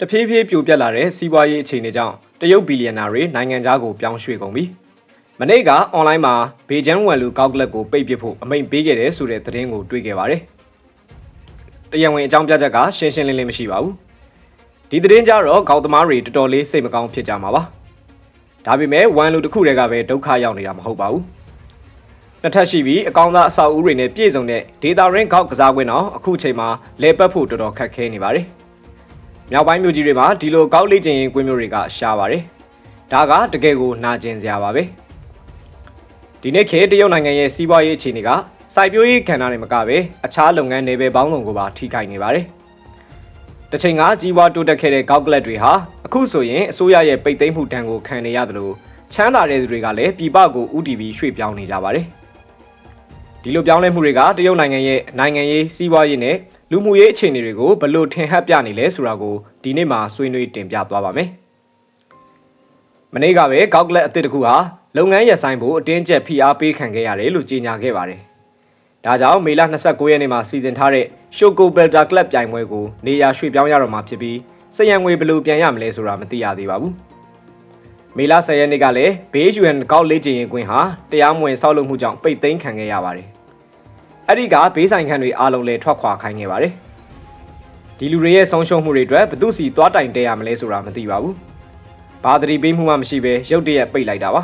တဖြည်းဖြည်းပြိုပြက်လာတဲ့စီးပွားရေးအခြေအနေကြောင့်တရုတ်ဘီလီယံနာတွေနိုင်ငံခြားကိုပြောင်းရွှေ့ကုန်ပြီ။မနေ့ကအွန်လိုင်းမှာဘေဂျန်ဝမ်လူကောက်ကလပ်ကိုပိတ်ပစ်ဖို့အမိန့်ပေးခဲ့တယ်ဆိုတဲ့သတင်းကိုတွေ့ခဲ့ပါတယ်။တရားဝင်အကြောင်းပြချက်ကရှင်းရှင်းလင်းလင်းမရှိပါဘူး။ဒီသတင်းကြတော့ကောက်သမားတွေတော်တော်လေးစိတ်မကောင်းဖြစ်ကြမှာပါ။ဒါပေမဲ့ဝမ်လူတစ်ခုတည်းကပဲဒုက္ခရောက်နေတာမဟုတ်ပါဘူး။နှစ်ထပ်ရှိပြီးအကောင်းသားအဆောက်အဦတွေနဲ့ပြည့်စုံတဲ့ဒေတာရင်းကောက်ကစားကွင်းတော့အခုချိန်မှာလဲပတ်ဖို့တော်တော်ခက်ခဲနေပါတယ်။ မြောက်ပိုင်းမြို့ကြီးတွေမှာဒီလိုကောက်လေ့ကျင့်ရေးကွင်းမျိုးတွေကရှားပါတယ်။ဒါကတကယ်ကိုနာကျင်စရာပါပဲ။ဒီနေ့ခေတ်တရုတ်နိုင်ငံရဲ့စီးပွားရေးအခြေအနေကစိုက်ပျိုးရေးကဏ္ဍတွေမကပဲအခြားလုပ်ငန်းတွေပဲပေါင်းစုံကိုပါထိခိုက်နေပါတယ်။တချိန်ကကြီးပွားတိုးတက်ခဲ့တဲ့ကောက်ကလပ်တွေဟာအခုဆိုရင်အစိုးရရဲ့ပိတ်သိမ်းမှုတန်ကိုခံနေရသလိုချမ်းသာတဲ့သူတွေကလည်းပြည်ပကိုဥတီပြီးရွှေ့ပြောင်းနေကြပါတယ်။ဒီလိုပြောင်းလဲမှုတွေကတရုတ်နိုင်ငံရဲ့နိုင်ငံရေးစီးပွားရေးနဲ့ လူမှုရေးအခြေအနေတွေကိုဘယ်လို့ထင်ဟပ်ပြနေလဲဆိုတာကိုဒီနေ့မှာဆွေးနွေးတင်ပြသွားပါမယ်။မနေ့ကပဲကောက်ကလက်အသစ်တစ်ခုဟာလုပ်ငန်းရပ်ဆိုင်ဖို့အတင်းကျပ်ဖိအားပေးခံခဲ့ရတယ်လို့ကြေညာခဲ့ပါတယ်။ဒါကြောင့်မေလ29ရက်နေ့မှာစီစဉ်ထားတဲ့ Shoko Belter Club ပြိုင်ပွဲကိုနေရာရွှေ့ပြောင်းရတော့မှာဖြစ်ပြီးစရန်ငွေဘယ်လိုပြန်ရမလဲဆိုတာမသိရသေးပါဘူး။မေလ10ရက်နေ့ကလည်းဘေးယူအန်ကောက်လေးကျင်ရင်ကွင်းဟာတရားမဝင်ဆောက်လုပ်မှုကြောင့်ပိတ်သိမ်းခံခဲ့ရပါတယ်။ အဲ့ဒီကဘေးဆိုင်ခန်းတွေအားလုံးလည်းထွက်ခွာခိုင်းခဲ့ပါတယ်။ဒီလူတွေရဲ့ဆုံးရှုံးမှုတွေအတွက်ဘသူစီသွားတိုင်တဲရမလဲဆိုတာမသိပါဘူး။ဘာသတိပေးမှုမှမရှိဘဲရုတ်တရက်ပိတ်လိုက်တာပါ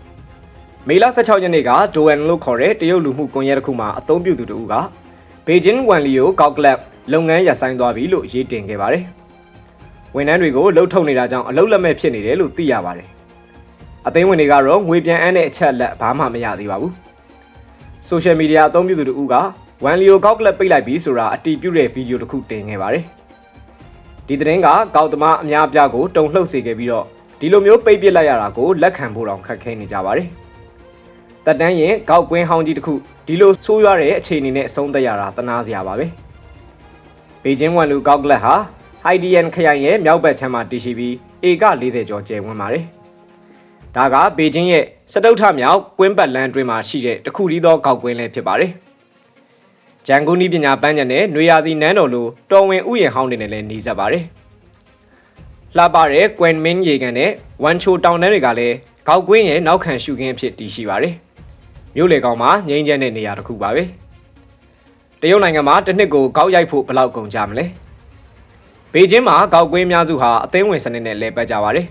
။မေလ16ရက်နေ့ကဒိုဝမ်လို့ခေါ်တဲ့တရုတ်လူမှုကွန်ရက်တစ်ခုမှာအသုံးပြုသူတဦးကဘေဂျင်းဝမ်လီယိုကောက်ကလပ်လုပ်ငန်းရပ်ဆိုင်းသွားပြီလို့ရေးတင်ခဲ့ပါတယ်။ဝန်ထမ်းတွေကိုလှုပ်ထုတ်နေတာကြောင့်အလုပ်လက်မဲ့ဖြစ်နေတယ်လို့သိရပါတယ်။အသိဝင်တွေကတော့ငွေပြန်အမ်းတဲ့အချက်လက်ဘာမှမရသေးပါဘူး။ social media အသုံးပြုသူတဦးကဝမ်လီယိုကောက်ကလပ်ပိတ်လိုက်ပြီဆိုတာအတီးပြုတဲ့ဗီဒီယိုတစ်ခုတင်ခဲ့ပါတယ်။ဒီသတင်းကကောက်သမားအများအပြားကိုတုံလှုပ်စေခဲ့ပြီးတော့ဒီလိုမျိုးပိတ်ပစ်လိုက်ရတာကိုလက်ခံဖို့တောင်ခက်ခဲနေကြပါတယ်။တက်တန်းရင်ကောက်ကွင်းဟောင်းကြီးတစ်ခုဒီလိုဆိုးရွားတဲ့အခြေအနေနဲ့အဆုံးသတ်ရတာတနာစရာပါပဲဘေကျင်းဝန်လူကောက်ကလပ်ဟာဟိုင်ဒီယန်ခရိုင်ရဲ့မြောက်ဘက်ခြမ်းမှာတည်ရှိပြီးဧက40ကျော်ကျယ်ဝန်းပါတယ် ဒါကဘေကျင်းရဲ့စတုထမြောက်ကွင်းပတ်လန်းအတွင်းမှာရှိတဲ့တခုတည်းသောကောက်ကွင်းလည်းဖြစ်ပါတယ်ဂျန်ဂူနီပညာပန်းညံနဲ့နွေရာသီနန်းတော်လိုတော်ဝင်ဥယျာဉ်ဟောင်းတွေနဲ့လည်းနှီးစပ်ပါတယ်လှပတဲ့ကွမ်မင်းရေကန်နဲ့ဝမ်ချိုတောင်တန်းတွေကလည်းကောက်ကွင်းရဲ့နောက်ခံရှုခင်းအဖြစ်တည်ရှိပါတယ်မြို့လေကောင်မှာငိမ့်ချမ်းတဲ့နေရာတစ်ခုပါပဲတရုတ်နိုင်ငံမှာတစ်နှစ်ကိုကောက်ရိုက်ဖို့ဘယ်လောက်ကုန်ကြမလဲဘေကျင်းမှာကောက်ကွင်းများစုဟာအသင်းဝင်စနစ်နဲ့လဲပတ်ကြပါတယ်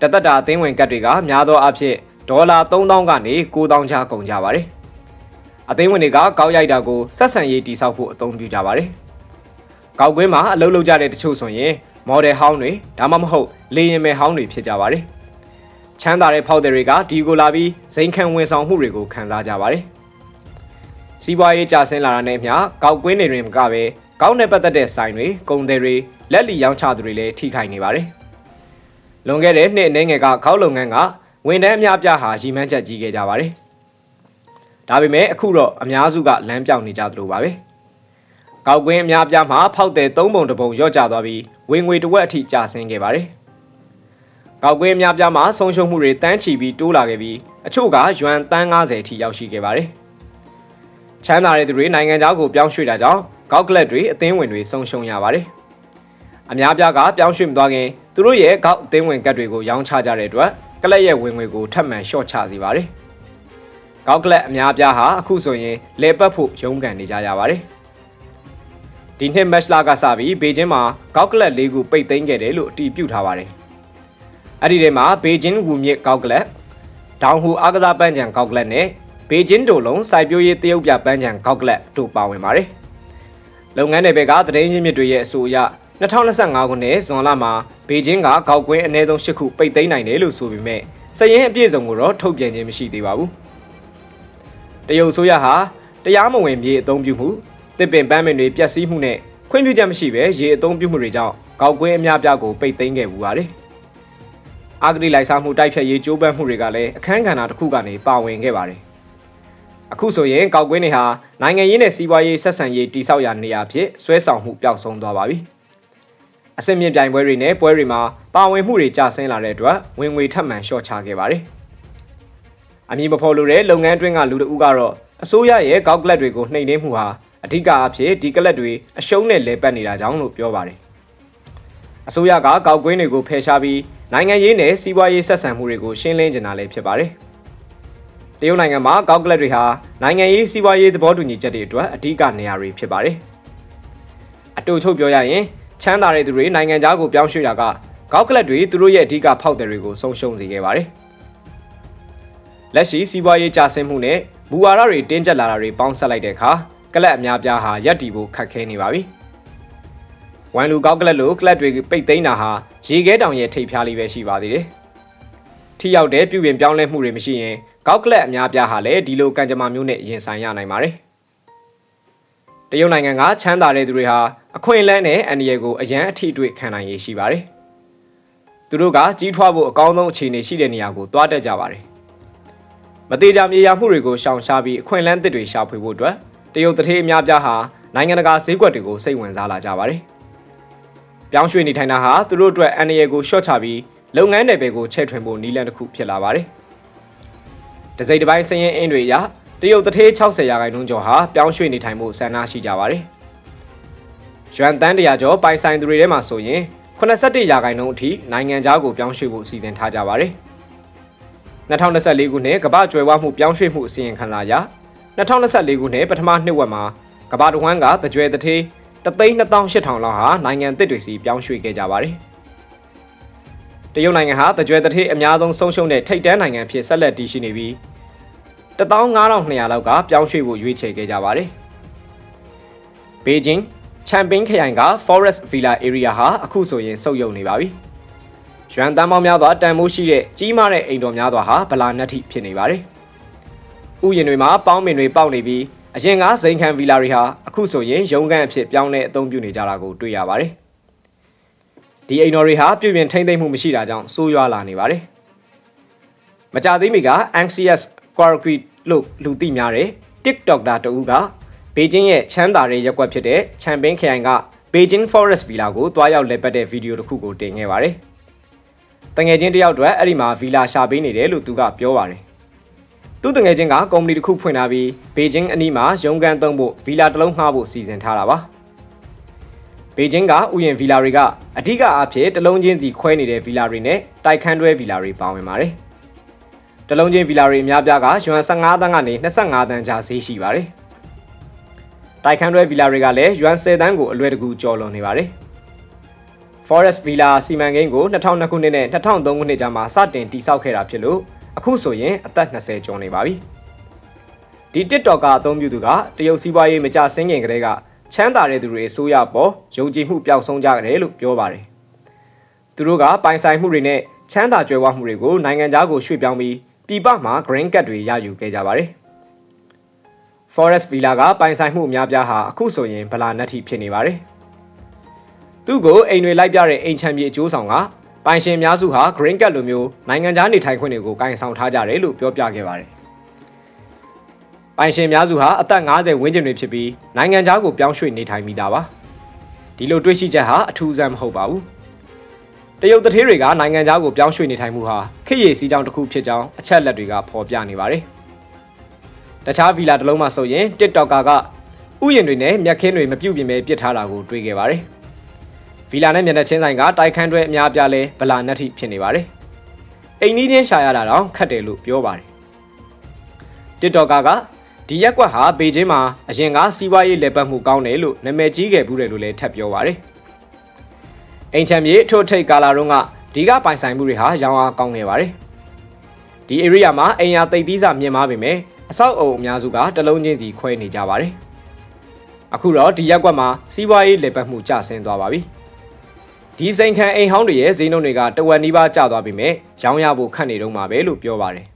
တသက်တာအသင်းဝင်ကတ်တွေကများသောအားဖြင့်ဒေါ်လာ3000ကနေ9000ချာကုန်ကြပါတယ်အသင်းဝင်တွေကကောက်ရိုက်တာကိုဆက်ဆံရေးတိစောက်ဖို့အသုံးပြုကြပါတယ်ကောက်ကွင်းမှာအလုပ်လုပ်ကြတဲ့တချို့ဆိုရင်မော်ဒယ်ဟောင်းတွေဒါမှမဟုတ်လေယာဉ်မယ်ဟောင်းတွေဖြစ်ကြပါတယ်ချမ်းသာတဲ့ဖောက်သည်တွေကဒီကိုလာပြီးဇိမ်ခံဝန်ဆောင်မှုတွေကိုခံစားကြပါတယ်။စီးပွားရေးကျဆင်းလာတာနဲ့မျှကောက်ကွင်းတွေတွင်မကပဲကောက်နဲ့ပတ်သက်တဲ့ဆိုင်တွေကုန်သည်တွေလက်လီရောင်းချသူတွေလည်းထိခိုက်နေပါတယ်။ လွန်ခဲ့တဲ့နှစ်အနေငယ်ကကောက်လုပ်ငန်းကဝန်ထမ်းအများပြားဟာရီမန်းချက်ကြီးခဲ့ကြပါတယ်။ဒါပေမဲ့အခုတော့အများစုကလမ်းပြောင်နေကြသလိုပါပဲ။ကောက်ကွင်းအများပြားမှာဖောက်တဲ့၃ပုံတစ်ပုံရော့ကျသွားပြီးဝင်ငွေတစ်ဝက်အထိကျဆင်းခဲ့ပါတယ်။ကောက်ကွင်းများပြားမှာဆုံးရှုံးမှုတွေတန်းချီပြီးတိုးလာခဲ့ပြီးအချို့ကယွမ်တန်း90အထိရောက်ရှိခဲ့ပါတယ်။ချမ်းသာတဲ့သူတွေနိုင်ငံခြားကိုပြောင်းရွှေ့တာကြောင့်ကောက်ကလပ်တွေအသင်းဝင်တွေဆုံးရှုံးရပါတယ်။အများပြားကပြောင်းရွှေ့မသွားခင် သူတို့ရဲ့ကောက်အသင်းဝင်ကတ်တွေကိုရောင်းချကြတဲ့အတွက်ကလပ်ရဲ့ဝင်ငွေကိုထပ်မံလျှော့ချစေပါတယ်။ကောက်ကလပ်အများပြားဟာအခုဆိုရင်လေပတ်ဖို့ရုန်းကန်နေကြရပါတယ်။ဒီနှစ်မက်လာကစပြီးဘေကျင်းမှာကောက်ကလပ်၄ခုပိတ်သိမ်းခဲ့တယ်လို့အတည်ပြုထားပါတယ်။အဲ့ဒီထဲမှာဘေဂျင်းဝူမြစ်ကောက်ကလပ်ဒေါင်ဟူအားကစားပန်းချံကောက်ကလပ်နဲ့ဘေဂျင်းဒိုလုံးစိုက်ပျိုးရေးတရုတ်ပြပန်းချံကောက်ကလပ်တို့ပါဝင်ပါတယ်။လုပ်ငန်းတွေဘက်ကသတင်းရင်းမြစ်တွေရဲ့အဆိုအရ 2025ခုနှစ်ဇွန်လမှာဘေဂျင်းကကောက်ကွင်းအနည်းဆုံး၈ခုပိတ်သိမ်းနိုင်တယ်လို့ဆိုပေမဲ့စည်ရင်အပြည့်စုံကိုတော့ထုတ်ပြန်ခြင်းမရှိသေးပါဘူး။တရုတ်ဆိုရဟာတရားမဝင်မြေအသုံးပြုမှုတစ်ပင်ပန်းပင်တွေပျက်စီးမှုနဲ့ခွင့်ပြုချက်မရှိဘဲရေအသုံးပြုမှုတွေကြောင့်ကောက်ကွင်းအများပြားကိုပိတ်သိမ်းခဲ့ပူပါတယ်။အာဂတိလိုက်စားမှုတိုက်ဖြတ်ရေးကြိုးပမ်းမှုတွေကလည်းအခမ်းကဏ္ဍတစ်ခုကနေပါဝင်ခဲ့ပါတယ်။အခုဆိုရင်ကောက်ကွင်းတွေဟာနိုင်ငံရေးနဲ့စီးပွားရေးဆက်ဆံရေးတိစောက်ရာနေရာဖြစ်ဆွဲဆောင်မှုပျောက်ဆုံးသွားပါပြီ။ အစင်မြင့်ပြိုင်ပွဲတွေနဲ့ပွဲတွေမှာပါဝင်မှုတွေကျဆင်းလာတဲ့အတွက်ဝင်ငွေထပ်မံလျှော့ချခဲ့ပါတယ်။အမည်မဖော်လိုတဲ့လုပ်ငန်းတွင်းကလူတဦးကတော့အစိုးရရဲ့ကောက်ကလပ်တွေကိုနှိမ်နှင်းမှုဟာအဓိကအဖြစ်ဒီကလပ်တွေအရှုံးနဲ့လဲပတ်နေတာကြောင့်လို့ပြောပါတယ်။အစိုးရကကောက်ကွင်းတွေကိုဖယ်ရှားပြီးနိုင်ငံရေးနဲ့စီးပွားရေးဆက်ဆံမှုတွေကိုရှင်းလင်းကြတာလည်းဖြစ်ပါတယ်။တရုတ်နိုင်ငံမှာကောက်ကလပ်တွေဟာနိုင်ငံရေးစီးပွားရေးသဘောတူညီချက်တွေအတွက်အဓိကနေရာတွေဖြစ်ပါတယ်။အတူချုပ်ပြောရရင် ချမ်းသာတဲ့သူတွေနိုင်ငံခြားကိုပြောင်းရွှေ့တာကကောက်ကလပ်တွေသူတို့ရဲ့အဓိကဖောက်တယ်တွေကိုဆုံးရှုံးစေခဲ့ပါတယ်။လက်ရှိစီးပွားရေးကျဆင်းမှုနဲ့ဘူဝါဒတွေတင်းကျပ်လာတာတွေပေါင်းဆက်လိုက်တဲ့အခါကလပ်အများပြားဟာရပ်တည်ဖို့ခက်ခဲနေပါပြီ။ဝမ်လူကောက်ကလပ်လိုကလပ်တွေပိတ်သိမ်းတာဟာရေခဲတောင်ရဲ့ထိပ်ဖျားလေးပဲရှိပါသေးတယ်။ထိရောက်တဲ့ပြုပြင်ပြောင်းလဲမှုတွေမရှိရင်ကောက်ကလပ်အများပြားဟာလည်းဒီလိုကံကြမ္မာမျိုးနဲ့ရင်ဆိုင်ရနိုင်ပါတယ်။ တရုတ်နိုင်ငံကချမ်းသာတဲ့သူတွေဟာအခွင့်အလမ်းနဲ့အန္တရာယ်ကိုအရန်အထိတွေ့ခံနိုင်ရရှိပါတယ်။သူတို့ကကြီးထွားဖို့အကောင်းဆုံးအခြေအနေရှိတဲ့နေရာကိုတွားတက်ကြပါတယ်။မသေးကြမြေယာမှုတွေကိုရှောင်ရှားပြီးအခွင့်အလမ်းသစ်တွေရှာဖွေဖို့အတွက်တရုတ်တထေးအများပြားဟာနိုင်ငံတကာဈေးကွက်တွေကိုစိတ်ဝင်စားလာကြပါတယ်။ပြောင်းရွှေ့နေထိုင်တာဟာသူတို့အတွက်အန္တရာယ်ကိုလျှော့ချပြီးလုပ်ငန်းနယ်ပယ်ကိုချဲ့ထွင်ဖို့နည်းလမ်းတစ်ခုဖြစ်လာပါတယ်။တစိမ့်တစ်ပိုင်းစည်ရင်အင်းတွေအရ တရုတ်တထေး60ရာခိုင်နှုန်းကျော်ဟာပြောင်းရွှေ့နေထိုင်မှုဆန္ဒရှိကြပါတယ်။ရွမ်တန်းတရာကျော်ပိုင်ဆိုင်သူတွေထဲမှာဆိုရင်81ရာခိုင်နှုန်းအထိနိုင်ငံခြားကိုပြောင်းရွှေ့ဖို့အစီအစဉ်ထားကြပါတယ်။2024ခုနှစ်ကမ္ဘာကျွယ်ဝမှုပြောင်းရွှေ့မှုအစီရင်ခံစာအရ2024ခုနှစ်ပထမနှစ်ဝက်မှာကမ္ဘာတစ်ဝန်းကတကြွယ်တထေး328,000လောက်ဟာနိုင်ငံသစ်တွေစီပြောင်းရွှေ့ခဲ့ကြပါတယ်။တရုတ်နိုင်ငံဟာတကြွယ်တထေးအများဆုံးဆုံးရှုံးတဲ့ထိပ်တန်းနိုင်ငံဖြစ်ဆက်လက်တည်ရှိနေပြီး 15200လောက်ကပြောင်းရွှေ့ဖို့ရွေးချယ်ခဲ့ကြပါတယ်။ဘေဂျင်းချမ်ပင်းခရိုင်က Forest Villa Area ဟာအခုဆိုရင်စုပ်ယုံနေပါပြီ။ရွမ်တန်းပေါင်းများစွာတန်မိုးရှိတဲ့ကြီးမားတဲ့အိမ်တော်များစွာဟာဗလာနက်ထိဖြစ်နေပါတယ်။ဥယျာဉ်တွေမှာပေါင်းမင်တွေပေါက်နေပြီးအရင်ကစိန်ခံဗီလာတွေဟာအခုဆိုရင်ရုံးခန်းအဖြစ်ပြောင်းလဲအသုံးပြုနေကြတာကိုတွေ့ရပါတယ်။ဒီအိမ်တော်တွေဟာပြုပြင်ထိမ့်သိမ့်မှုမရှိတာကြောင့်ဆိုးရွားလာနေပါတယ်။မကြသေးမီက Anxious Quarry လို့လူသိများတဲ့ TikTok တာတူကဘေကျင်းရဲ့ချမ်းသာတဲ့ရက်ကွက်ဖြစ်တဲ့ချမ်ပင်းခရိုင်က Beijing Forest Villa ကိုတွားရောက်လည်ပတ်တဲ့ဗီဒီယိုတစ်ခုကိုတင်ခဲ့ပါတယ်။တငယ်ချင်းတယောက်အတွက်အဲ့ဒီမှာဗီလာရှာပေးနေတယ်လို့သူကပြောပါတယ်။သူ့တငယ်ချင်းကကုမ္ပဏီတစ်ခုဖွင့်ထားပြီးဘေကျင်းအနီးမှာရုံးခန်းသုံးဖို့ဗီလာတစ်လုံးငှားဖို့စီစဉ်ထားတာပါ။ဘေကျင်းကဥယျာဉ်ဗီလာတွေကအဓိကအားဖြင့်တလုံးချင်းစီခွဲနေတဲ့ဗီလာတွေနဲ့တိုက်ခန်းတွဲဗီလာတွေပါဝင်ပါတယ်။ တလုံးချင်းဗီလာတွေအများပြားကယွမ်15တန်းကနေ25တန်းကြားဈေးရှိပါတယ်။တိုက်ခန်းတွဲဗီလာတွေကလည်းယွမ်10တန်းကိုအလွယ်တကူကျော်လွန်နေပါတယ်။ Forest Villa စီမံကိန်းကို2002ခုနှစ်နဲ့2003ခုနှစ်ကြားမှာစတင်တည်ဆောက်ခဲ့တာဖြစ်လို့အခုဆိုရင်အသက်20ကျော်နေပါပြီ။ဒီ TikTok ကအသုံးပြုသူကတရုတ်စီးပွားရေးမကြဆင်းခင်ကတည်းကချမ်းသာတဲ့သူတွေအစိုးရပေါ်ယုံကြည်မှုပျောက်ဆုံးကြတယ်လို့ပြောပါတယ်။သူတို့ကပိုင်ဆိုင်မှုတွေနဲ့ချမ်းသာကြွယ်ဝမှုတွေကိုနိုင်ငံခြားကိုရွှေ့ပြောင်းပြီး ပြည်ပမှာ green card တွေရယူခဲ့ကြပါတယ်။ Forest Villa ကပိုင်ဆိုင်မှုအများပြားဟာအခုဆိုရင်ဗလာနက်ထိဖြစ်နေပါတယ်။သူ့ကိုအိမ်တွေလိုက်ပြတဲ့အိမ်ချမ်းမြေအကျိုးဆောင်ကပိုင်ရှင်များစုဟာ Green Card လိုမျိုးနိုင်ငံခြားနေထိုင်ခွင့်တွေကိုကင်ဆောင်ထားကြတယ်လို့ပြောပြခဲ့ပါတယ်။ပိုင်ရှင်များစုဟာအသက်50ဝန်းကျင်တွေဖြစ်ပြီးနိုင်ငံခြားကိုပြောင်းရွှေ့နေထိုင်မိတာပါ။ဒီလိုတွေးရှိချက်ဟာအထူးဆန်းမဟုတ်ပါဘူး။ တရုတ်တထေးတွေကနိုင်ငံခြားကိုပြောင်းရွှေ့နေထိုင်မှုဟာခေတ်ရည်စည်းကြောင်းတစ်ခုဖြစ်ကြောင်းအချက်လက်တွေကဖော်ပြနေပါတယ်။တခြားဗီလာတစ်လုံးမှာဆိုရင် TikToker ကဥယျာဉ်တွေနဲ့မြက်ခင်းတွေမပြုတ်ပြင်ပဲပစ်ထားတာကိုတွေ့ခဲ့ပါတယ်။ဗီလာနဲ့မျက်နှာချင်းဆိုင်ကတိုက်ခန်းတွဲအများပြားလဲဗလာနက်ထိဖြစ်နေပါတယ်။အိမ်နီးချင်းရှာရတာတော့ခက်တယ်လို့ပြောပါတယ်။ TikToker ကဒီရက်ကွက်ဟာဘေကျင်းမှာအရင်ကစီးပွားရေးလက်ပတ်မှုကောင်းတယ်လို့နာမည်ကြီးခဲ့ဘူးတယ်လို့လည်းထပ်ပြောပါတယ်။ အိမ်ချမ်းမြေထို့ထိတ်ကာလာတုန်းကဒီကပိုင်ဆိုင်မှုတွေဟာရောင်းအားကောင်းခဲ့ပါတယ်။ဒီ area မှာအိမ်ယာတိတ်သီးစာမြင်မာပေမဲ့အဆောက်အုံအများစုကတလုံးချင်းစီခွဲနေကြပါတယ်။အခုတော့ဒီရက်ကွက်မှာစီးပွားရေးလေပတ်မှုကျဆင်းသွားပါပြီ။ဒီစိန်ခံအိမ်ဟောင်းတွေရဲ့ဈေးနှုန်းတွေကတဝက်နီးပါးကျသွားပြီမဲ့ရောင်းရဖို့ခက်နေတော့မှာပဲလို့ပြောပါတယ်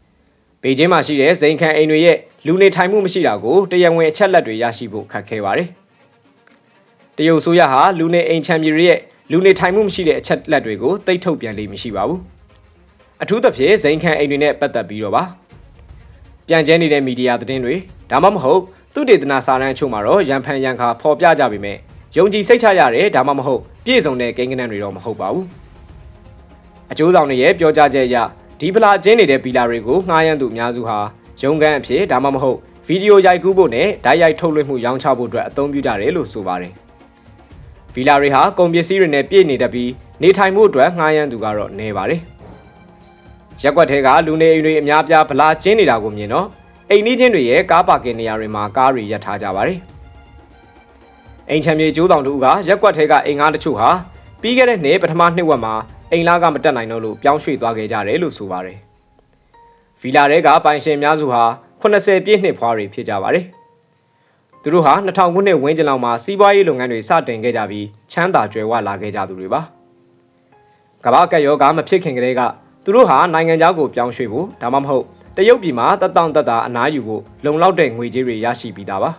။ဘေကျင်းမှာရှိတဲ့စိန်ခံအိမ်တွေရဲ့လူနေထိုင်မှုမရှိတာကိုတရားဝင်အချက်လက်တွေရရှိဖို့ခက်ခဲပါတယ်။ တရုတ်ဆိုရဟာလူနေအိမ်ချမ်းမြေတွေရဲ့လူနေထိုင်မှုမရှိတဲ့အချက်လက်တွေကိုတိတ်ထုတ်ပြန်လေးမရှိပါဘူး။အထူးသဖြင့်စိန်ခံအိမ်တွေနဲ့ပတ်သက်ပြီးတော့ပါ။ပြန်ကျဲနေတဲ့မီဒီယာသတင်းတွေဒါမှမဟုတ်သူတေသနာစာတမ်းအချို့မှာတော့ရန်ဖန်ရန်ခါဖော်ပြကြပေမဲ့ယုံကြည်စိတ်ချရတဲ့ဒါမှမဟုတ်ပြည့်စုံတဲ့ကိန်းဂဏန်းတွေတော့မဟုတ်ပါဘူးအကျိုးဆောင်တွေရဲ့ပြောကြားချက်အရဒီဖလာကျင်းနေတဲ့ဗီလာတွေကိုငှားရမ်းသူအများစုဟာရုံးခန်းအဖြစ်ဒါမှမဟုတ်ဗီဒီယိုရိုက်ကူးဖို့နဲ့ဓာတ်ရိုက်ထုတ်လွှင့်မှုရောင်းချဖို့အတွက်အသုံးပြုကြတယ်လို့ဆိုပါတယ် ဗဗီလာတွေဟာကုန်ပစ္စည်းတွေနဲ့ပြည့်နေတတ်ပြီးနေထိုင်မှုအတွက်ငှားရမ်းသူကတော့နေပါတယ်ရက်ကွက်ထဲကလူနေအိမ်တွေအများပြားဗလာကျင်းနေတာကိုမြင်တော့အိမ်နီးချင်းတွေရဲ့ကားပါကင်နေရာတွေမှာကားတွေရပ်ထားကြပါတယ်အိမ်ချမ်းမြေကျိုးတောင်တို့ကရက်ကွက်ထဲကအိမ်ငါးတချို့ဟာပြီးခဲ့တဲ့နှစ်ပထမနှစ်ဝက်မှာအိမ်လားကမတက်နိုင်တော့လို့ပြောင်းရွှေ့သွားခဲ့ကြတယ်လို့ဆိုပါတယ်ဗီလာတွေကပိုင်ရှင်များစုဟာ80ပြည့်နှစ်ဖွားတွေဖြစ်ကြပါတယ် သူတို့ဟာ2000ခုနှစ်ဝန်းကျင်လောက်မှာစီးပွားရေးလုပ်ငန်းတွေစတင်ခဲ့ကြပြီးချမ်းသာကြွယ်ဝလာခဲ့ကြသူတွေပါကမ္ဘာကပ်ရောဂါမဖြစ်ခင်ကတည်းကသူတို့ဟာနိုင်ငံခြားကိုပြောင်းရွှေ့ဖို့ဒါမှမဟုတ်တရုတ်ပြည်မှာတက်တောင့်တက်တာအနားယူဖို့လုံလောက်တဲ့ငွေကြေးတွေရရှိပြီးသားပါ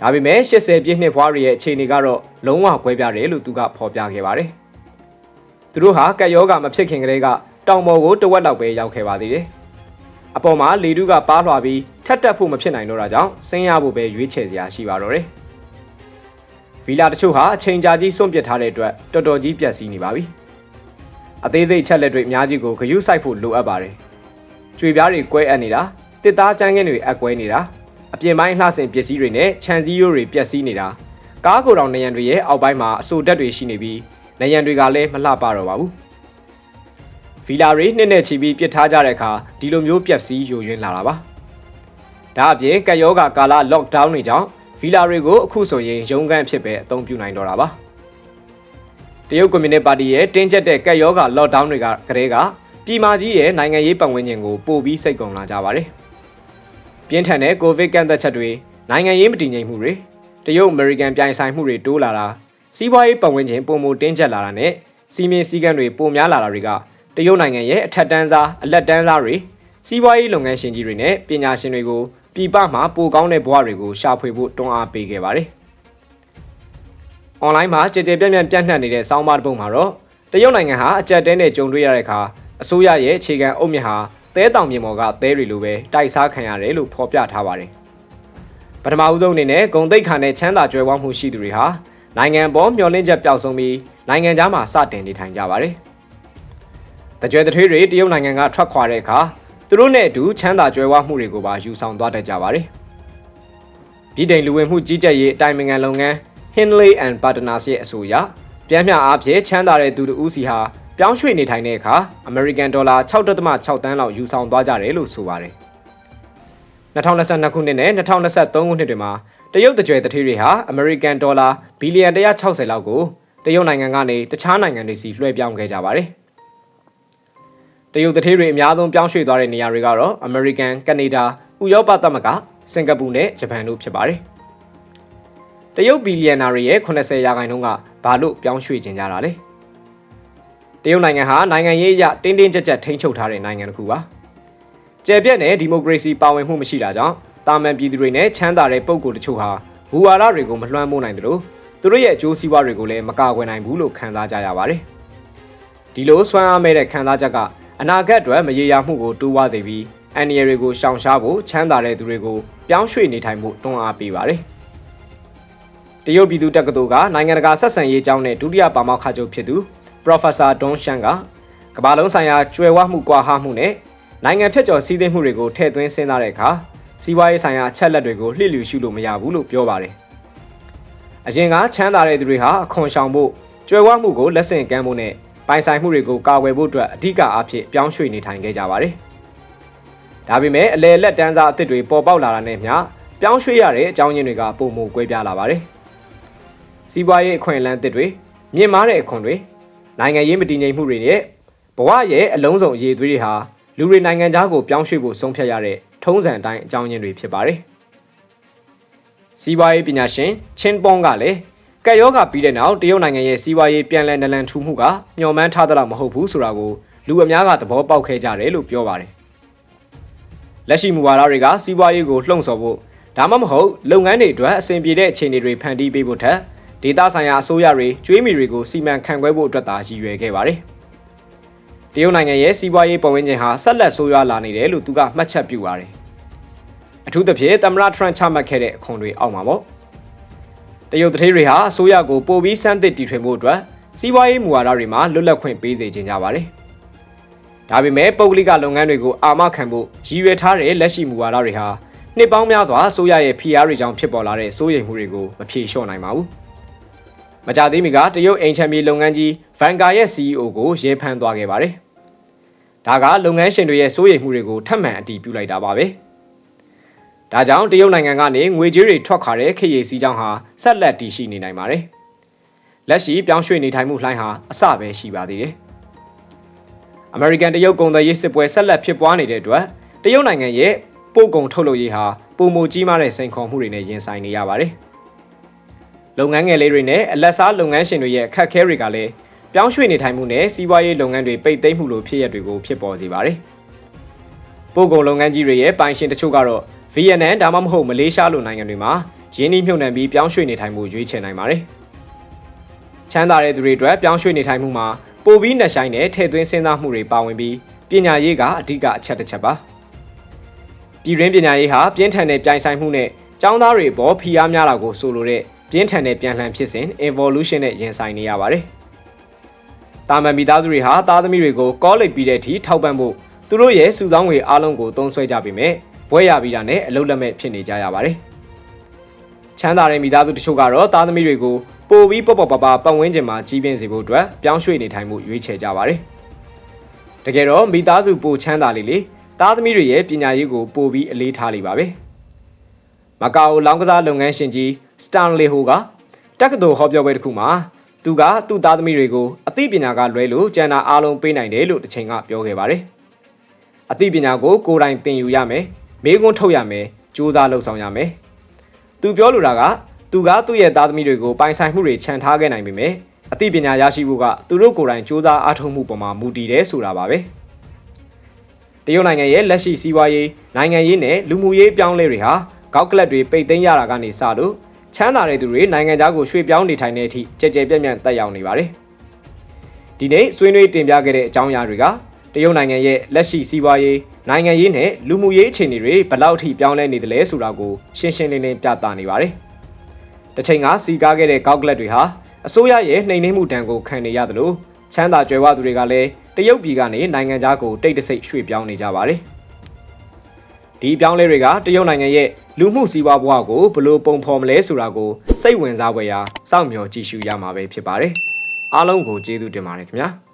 ဒါပေမဲ့80ပြည့်နှစ်ဖွားတွေရဲ့အခြေအနေကတော့လုံးဝကွဲပြားတယ်လို့သူကဖော်ပြခဲ့ပါတယ်သူတို့ဟာကပ်ရောဂါမဖြစ်ခင်ကတည်းကတောင်ပေါ်ကိုတဝက်လောက်ပဲရောက်ခဲ့ပါသေးတယ် အပေါ်မှာလေတုကပါလွှာပြီးထက်တက်ဖို့မဖြစ်နိုင်တော့တာကြောင့်ဆင်းရဖို့ပဲရွေးချယ်စရာရှိပါတော့တယ်ဗီလာတချို့ဟာအချိန်ကြာကြီးစွန့်ပစ်ထားတဲ့အတွက်တော်တော်ကြီးပျက်စီးနေပါပြီအသေးစိတ်ချက်လက်တွေအများကြီးကိုဂရုစိုက်ဖို့လိုအပ်ပါတယ်ကြွေပြားတွေကွဲအပ်နေတာတစ်သားကျန်းကင်းတွေအကွဲနေတာအပြင်ပိုင်းလှဆင်ပစ္စည်းတွေနဲ့ခြံစည်းရိုးတွေပျက်စီးနေတာကားကိုယ်တော်နေရန်တွေရဲ့အောက်ပိုင်းမှာအဆိုတက်တွေရှိနေပြီးနေရန်တွေကလည်းမလှပတော့ပါဘူး ဗီလာတွေနှစ်နဲ့ချီပြီးပြစ်ထားကြတဲ့အခါဒီလိုမျိုးပျက်စီးယိုယွင်းလာတာပါဒါအပြင်ကက်ယောဂါကာလ lockdown တွေကြောင့်ဗီလာတွေကိုအခုဆိုရင်ရုံးခန်းဖြစ်ပဲအသုံးပြုနိုင်တော့တာပါတရုတ်ကွန်မြူနတီပါတီရဲ့တင်းကျပ်တဲ့ကက်ယောဂါ lockdown တွေကကတည်းကပြည်မာကြီးရဲ့နိုင်ငံရေးပတ်ဝန်းကျင်ကိုပို့ပြီးစိတ်ကုန်လာကြပါတယ်ပြင်းထန်တဲ့ကိုဗစ်ကန့်သက်ချက်တွေနိုင်ငံရေးမတည်ငြိမ်မှုတွေတရုတ်အမေရိကန်ပြိုင်ဆိုင်မှုတွေတိုးလာတာစီးပွားရေးပတ်ဝန်းကျင်ပုံမတင်းကျပ်လာတာနဲ့စီမင်းစည်းကမ်းတွေပိုများလာတာတွေက တရုတ်နိုင်ငံရဲ့အထက်တန်းစားအလက်တန်းစားတွေစီးပွားရေးလုပ်ငန်းရှင်ကြီးတွေနဲ့ပညာရှင်တွေကိုပြည်ပမှာပိုကောင်းတဲ့ဘဝတွေကိုရှာဖွေဖို့တွန်းအားပေးခဲ့ပါတယ်။အွန်လိုင်းမှာကြည်ကြဲပြန့်ပြန့်ပြန့်နှံ့နေတဲ့စောင်းပါတစ်ပုဒ်မှာတော့တရုတ်နိုင်ငံဟာအကြက်တဲနဲ့ကြုံတွေ့ရတဲ့အခါအစိုးရရဲ့အခြေခံအုတ်မြစ်ဟာသဲတောင်မြေပေါ်ကသဲတွေလိုပဲတိုက်စားခံရတယ်လို့ဖော်ပြထားပါတယ်။ပထမဦးဆုံးအနေနဲ့ဂုံတိတ်ခါနဲ့ချမ်းသာကြွယ်ဝမှုရှိသူတွေဟာနိုင်ငံပေါ်မျှော်လင့်ချက်ပျောက်ဆုံးပြီးနိုင်ငံသားမှာစတင်နေထိုင်ကြပါတယ်။ တကြွယ်တထွေးတွေတရုတ်နိုင်ငံကထွက်ခွာတဲ့အခါသူတို့နဲ့အတူချမ်းသာကြွယ်ဝမှုတွေကိုပါယူဆောင်သွားတတ်ကြပါတယ်။ပြည်တိုင်လူဝင်မှုကြီးကြပ်ရေးအတိုင်းအငံလုပ်ငန်း Hinley and Partners ရဲ့အဆိုအရပြန်မြအားဖြင့်ချမ်းသာတဲ့သူတို့ဦးစီဟာပြောင်းရွှေ့နေထိုင်တဲ့အခါ American Dollar 6.6တန်းလောက်ယူဆောင်သွားကြတယ်လို့ဆိုပါတယ်။2022ခုနှစ်နဲ့2023ခုနှစ်တွေမှာတရုတ်တကြွယ်တထေးတွေဟာ American Dollar ဘီလီယံ160လောက်ကိုတရုတ်နိုင်ငံကနေတခြားနိုင်ငံတွေစီလွှဲပြောင်းခဲ့ကြပါတယ်။ တရုတ်တထေးတွေအများဆုံးပြောင်းရွှေ့သွားတဲ့နေရာတွေကတော့ American, Canada, ဥရောပသမဂ္ဂ၊စင်ကာပူနဲ့ဂျပန်တို့ဖြစ်ပါတယ်။တရုတ်ဘီလီယံနာတွေရဲ့80ရာခိုင်နှုန်းကဘာလို့ပြောင်းရွှေ့ခြင်းကြတာလဲ။တရုတ်နိုင်ငံဟာနိုင်ငံရေးအရတင်းတင်းကြပ်ကြပ်ထိန်းချုပ်ထားတဲ့နိုင်ငံတစ်ခုပါ။ကျယ်ပြန့်တဲ့ဒီမိုကရေစီပါဝင်မှုမရှိတာကြောင့်တာမန်ပြည်သူတွေနဲ့ချမ်းသာတဲ့ပုဂ္ဂိုလ်တချို့ဟာဘူဝါဒတွေကိုမလွှမ်းမိုးနိုင်သလိုသူတို့ရဲ့အကျိုးစီးပွားတွေကိုလည်းမကာကွယ်နိုင်ဘူးလို့ခံစားကြရပါတယ်။ဒီလိုဆွမ်းအားမဲ့တဲ့ခံစားချက်က အနာဂတ်အတွက်မရေရာမှုကိုတိုးဝါးစေပြီးအန်နီယတွေကိုရှောင်ရှားဖို့ချမ်းသာတဲ့သူတွေကိုပြောင်းရွှေ့နေထိုင်မှုတွန်းအားပေးပါတယ်။တရုတ်ပြည်သူတက္ကသိုလ်ကနိုင်ငံတကာဆက်ဆံရေးအကြောင်းနဲ့ဒုတိယပါမောက္ခချုပ်ဖြစ်သူ Professor Don Shan ကကမ္ဘာလုံးဆိုင်ရာကျွယ်ဝမှုကွာဟမှုနဲ့နိုင်ငံဖြတ်ကျော်စည်းသိမ်းမှုတွေကိုထည့်သွင်းစဉ်းစားတဲ့အခါစီးပွားရေးဆိုင်ရာအချက်လက်တွေကိုလှစ်လျူရှုလို့မရဘူးလို့ပြောပါတယ်။အရင်ကချမ်းသာတဲ့သူတွေဟာအခွန်ဆောင်ဖို့ကျွယ်ဝမှုကိုလက်ဆင့်ကမ်းဖို့နဲ့ ပိုင်ဆိုင်မှုတွေကိုကာကွယ်ဖို့အတွက်အဓိကအဖြစ်ပြောင်းရွှေ့နေထိုင်ခဲ့ကြပါတယ်။ဒါပေမဲ့အလဲလက်တန်းစားအသစ်တွေပေါ်ပေါက်လာတာနဲ့မျှပြောင်းရွှေ့ရတဲ့အကြောင်းရင်းတွေကပုံမကွဲပြားလာပါတယ်။စီးပွားရေးအခွင့်အလမ်းအသစ်တွေမြင့်မားတဲ့အခွန်တွေနိုင်ငံရေးမတည်ငြိမ်မှုတွေနဲ့ဘဝရဲ့အလုံးစုံအရေးသွေးတွေဟာလူတွေနိုင်ငံသားကိုပြောင်းရွှေ့ဖို့ဆုံးဖြတ်ရတဲ့ထုံးစံအတိုင်းအကြောင်းရင်းတွေဖြစ်ပါတယ်။စီးပွားရေးပညာရှင်ချင်းပွန်ကလည်း ကက်ယောဂပြီးတဲ့နောက်တရုတ်နိုင်ငံရဲ့စီးပွားရေးပြန်လည်နလန်ထူမှုကမျှော်မှန်းထားသလောက်မဟုတ်ဘူးဆိုတာကိုလူအများကသဘောပေါက်ခဲ့ကြတယ်လို့ပြောပါတယ်။လက်ရှိမူဝါဒတွေကစီးပွားရေးကိုလှုံ့ဆော်ဖို့ဒါမှမဟုတ်လုပ်ငန်းတွေအတွက်အဆင်ပြေတဲ့အခြေအနေတွေဖန်တီးပေးဖို့ထက်ဒေသဆိုင်ရာအစိုးရတွေကျွေးမီတွေကိုစီမံခန့်ခွဲဖို့အတွက်သာရည်ရွယ်ခဲ့ပါတယ်။တရုတ်နိုင်ငံရဲ့စီးပွားရေးပတ်ဝန်းကျင်ဟာဆက်လက်ဆိုးရွားလာနေတယ်လို့သူကမှတ်ချက်ပြုပါတယ်။အထူးသဖြင့်သမ္မတထရန့်ချမှတ်ခဲ့တဲ့အခွန်တွေအောက်မှာပေါ့။ တရုတ်တထေးတွေဟာအစိုးရကိုပိုပြီးစမ်းသစ်တီထွင်ဖို့အတွက်စီးပွားရေးမူဝါဒတွေမှာလွတ်လပ်ခွင့်ပေးစေချင်ကြပါတယ်။ဒါပေမဲ့ပုဂ္ဂလိကလုပ်ငန်းတွေကိုအာမခံဖို့ရည်ရွယ်ထားတဲ့လက်ရှိမူဝါဒတွေဟာနှစ်ပေါင်းများစွာအစိုးရရဲ့ဖိအားတွေကြောင့်ဖြစ်ပေါ်လာတဲ့စိုးရိမ်မှုတွေကိုမဖြေလျှော့နိုင်ပါဘူး။မကြသေးမီကတရုတ်အိမ်ချမ်းမြေလုပ်ငန်းကြီးဗန်ကာရဲ့ CEO ကိုရဲဖမ်းသွားခဲ့ပါတယ်။ဒါကလုပ်ငန်းရှင်တွေရဲ့စိုးရိမ်မှုတွေကိုထပ်မံအတည်ပြုလိုက်တာပါပဲ။ ဒါကြောင့်တရုတ်နိုင်ငံကနေငွေကြေးတွေထွက်ခါတဲ့ခေတ်ရည်စည်းကြောင်းဟာဆက်လက်တည်ရှိနေနိုင်ပါတယ်။လက်ရှိပြောင်းရွှေ့နေထိုင်မှုလှိုင်းဟာအဆပဲရှိပါသေးတယ်။ American တရုတ်ကုန်သွယ်ရေးစစ်ပွဲဆက်လက်ဖြစ်ပွားနေတဲ့အတွက်တရုတ်နိုင်ငံရဲ့ပို့ကုန်ထုတ်လုပ်ရေးဟာပုံမကြီးမားတဲ့စိန်ခေါ်မှုတွေနဲ့ရင်ဆိုင်နေရပါတယ်။လုပ်ငန်းငယ်လေးတွေနဲ့အလက်စားလုပ်ငန်းရှင်တွေရဲ့အခက်အခဲတွေကလည်းပြောင်းရွှေ့နေထိုင်မှုနဲ့စီးပွားရေးလုပ်ငန်းတွေပိတ်သိမ်းမှုလိုဖြစ်ရပ်တွေကိုဖြစ်ပေါ်စေပါတယ်။ပို့ကုန်လုပ်ငန်းကြီးတွေရဲ့ပိုင်ရှင်တချို့ကတော့ ဗီယက်နမ်ဒါမှမဟုတ်မလေးရှားလိုနိုင်ငံတွေမှာရင်းနှီးမြှုပ်နှံပြီးပြောင်းရွှေ့နေထိုင်မှုရွေးချယ်နိုင်ပါတယ်။ချမ်းသာတဲ့သူတွေအတွက်ပြောင်းရွှေ့နေထိုင်မှုမှာပိုပြီးနှက်ဆိုင်တဲ့ထည့်သွင်းစဉ်းစားမှုတွေပါဝင်ပြီးပညာရေးကအဓိကအချက်တစ်ချက်ပါ။ပြည်ရင်းပညာရေးဟာပြင်းထန်တဲ့ပြိုင်ဆိုင်မှုနဲ့ចောင်းသားတွေအပေါ်ဖိအားများတာကိုဆိုလိုတဲ့ပြင်းထန်တဲ့ပြန်လှန်ဖြစ်စဉ် evolution နဲ့ရင်ဆိုင်နေရပါတယ်။တာမန်မိသားစုတွေဟာသားသမီးတွေကိုကောလိပ်ပြီးတဲ့အထိထောက်ပံ့ဖို့သူတို့ရဲ့စုဆောင်းငွေအားလုံးကိုသုံးစွဲကြပေမဲ့ ဘွဲရပြီးတာနဲ့အလုပ်လက်မဲ့ဖြစ်နေကြရပါတယ်။ချမ်းသာတဲ့မိသားစုတချို့ကတော့သားသမီးတွေကိုပိုပြီးပေါ့ပေါ့ပါပါပတ်ဝန်းကျင်မှာကြီးပြင်းစေဖို့အတွက်ပြောင်းရွှေ့နေထိုင်မှုရွေးချယ်ကြပါတယ်။တကယ်တော့မိသားစုပိုချမ်းသာလေလေသားသမီးတွေရဲ့ပညာရေးကိုပိုပြီးအလေးထားလိမ့်ပါပဲ။မကာအိုလောင်းကစားလုပ်ငန်းရှင်ကြီးစတန်လီဟိုကတက္ကသိုလ်ဟောပြောပွဲတစ်ခုမှာသူကသူ့သားသမီးတွေကိုအသိပညာကလွဲလို့ကျန်တာအားလုံးပေးနိုင်တယ်လို့တစ်ချိန်ကပြောခဲ့ပါတယ်။အသိပညာကိုကိုယ်တိုင်သင်ယူရမယ်။ မေးခွန်းထုတ်ရမယ်။ကြိုးစားလှုပ်ဆောင်ရမယ်။သူပြောလိုတာကသူကသူ့ရဲ့သားသမီးတွေကိုပိုင်ဆိုင်မှုတွေခြံထားခဲ့နိုင်ပေမဲ့အသိပညာရရှိဖို့ကသူတို့ကိုယ်တိုင်စူးစမ်းအားထုတ်မှုပေါ်မှာမူတည်တယ်ဆိုတာပါပဲ။တရုတ်နိုင်ငံရဲ့လက်ရှိစီးပွားရေးနိုင်ငံရေးနဲ့လူမှုရေးပြောင်းလဲတွေဟာကောက်ကလပ်တွေပိတ်သိမ်းရတာကနေစလို့ချမ်းသာတဲ့သူတွေနိုင်ငံသားကိုရွှေ့ပြောင်းနေထိုင်တဲ့အထိကြဲကြဲပြန့်ပြန့်တက်ရောက်နေပါတယ်။ဒီနေ့ဆွေးနွေးတင်ပြခဲ့တဲ့အကြောင်းအရာတွေကတရုတ်နိုင်ငံရဲ့လက်ရှိစီးပွားရေး နိုင်ငံရေးနဲ့လူမှုရေးအခြေအနေတွေဘယ်လောက်ထိပြောင်းလဲနေသလဲဆိုတာကိုရှင်းရှင်းလင်းလင်းပြသနေပါတယ်။တစ်ချိန်ကစီကားခဲ့တဲ့ကောက်ကလပ်တွေဟာအစိုးရရဲ့နှိမ်နင်းမှုတံကိုခံနေရတယ်လို့ချမ်းသာကြွယ်ဝသူတွေကလည်းတရုတ်ပြည်ကနေနိုင်ငံသားကိုတိတ်တဆိတ်ရွှေ့ပြောင်းနေကြပါတယ်။ဒီပြောင်းလဲတွေကတရုတ်နိုင်ငံရဲ့လူမှုစီးပွားဘဝကိုဘလို့ပုံဖော်မလဲဆိုတာကိုစိတ်ဝင်စားဖွယ်ရာစောင့်မျှော်ကြည့်ရှုရမှာပဲဖြစ်ပါတယ်။အားလုံးကိုကျေးဇူးတင်ပါတယ်ခင်ဗျာ။